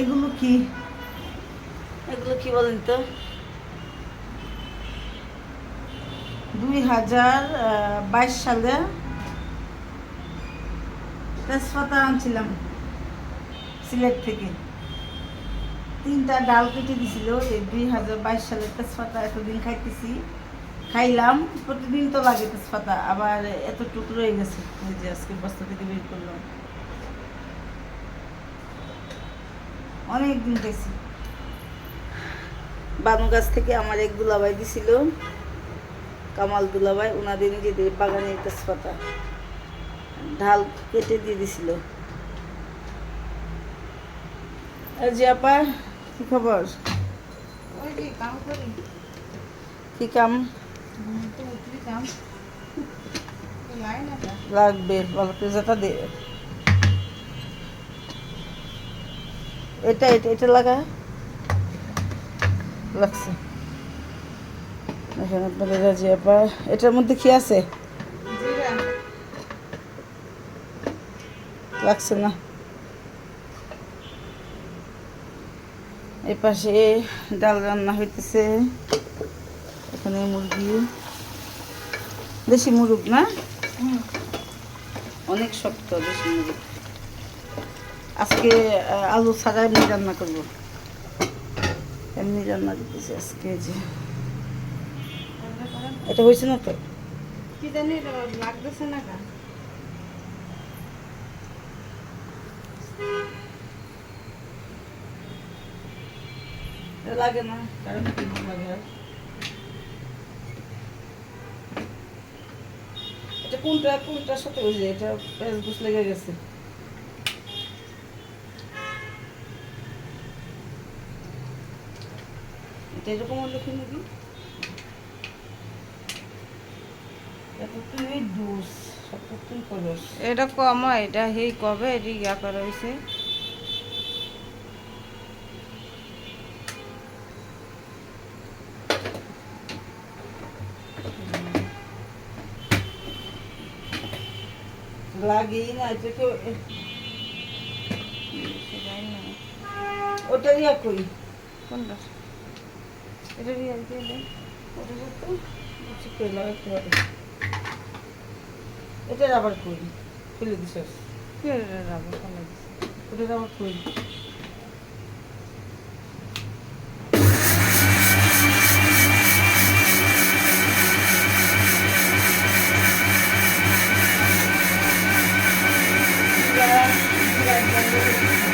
এগুলো কি? এগুলো কি বলেন তো? দুই হাজার বাইশ সালে তেজপাতা আনছিলাম সিলেট থেকে। তিনটা ডাল কেটে দিছিল এই দুই হাজার বাইশ সালে তেজপাতা এতদিন খাইতেছি। খাইলাম প্রতিদিন তো লাগে তেজপাতা আবার এত টুকরো হয়ে গেছে যে আজকে বস্তা থেকে বের করলাম। অনেক দিন খাইছি বানু গাছ থেকে আমার এক দুলাভাই দিছিল কামাল দুলাভাই ওনাদের নিজেদের বাগানের তেজপাতা ঢাল কেটে দিয়ে দিছিল। আর যে আপা কি খবর? কি কাম? লাগবে ভালো যেটা দে। এটা এটা এটা লাগা। লাগছে। এখানে আপনাদের রাজি আপা। এটার মধ্যে কি আছে? লাগছে না। এই পাশে ডাল রান্না হইতেছে। এখানে মুরগি। দেশি মুরগ না? অনেক শক্ত দেশি মুরগ। আজকে আলু ছাড়া এমনি রান্না করব। এমনি রান্না করতেছি আজকে যে। এটা হয়েছে না তো? লাগে না, কারণ লাগে কোনটা কোনটার সাথে হয়েছে এটা পেঁয়াজ ঘুষ লেগে গেছে। এটা এরকম হলো কি নাকি? এটা কম এটা হেই কবে এটি ইয়া করা হয়েছে। লাগেই না এটা কেউ জানি না। ওটা ইয়া করি কোনটা? এটা দিয়ে দিয়ে দে ওটা তো কিছু করে লাগাতে এটা আবার করি ফেলে দিস রাখব কোনটা দিছে? ওটা আবার করি জিরা একদম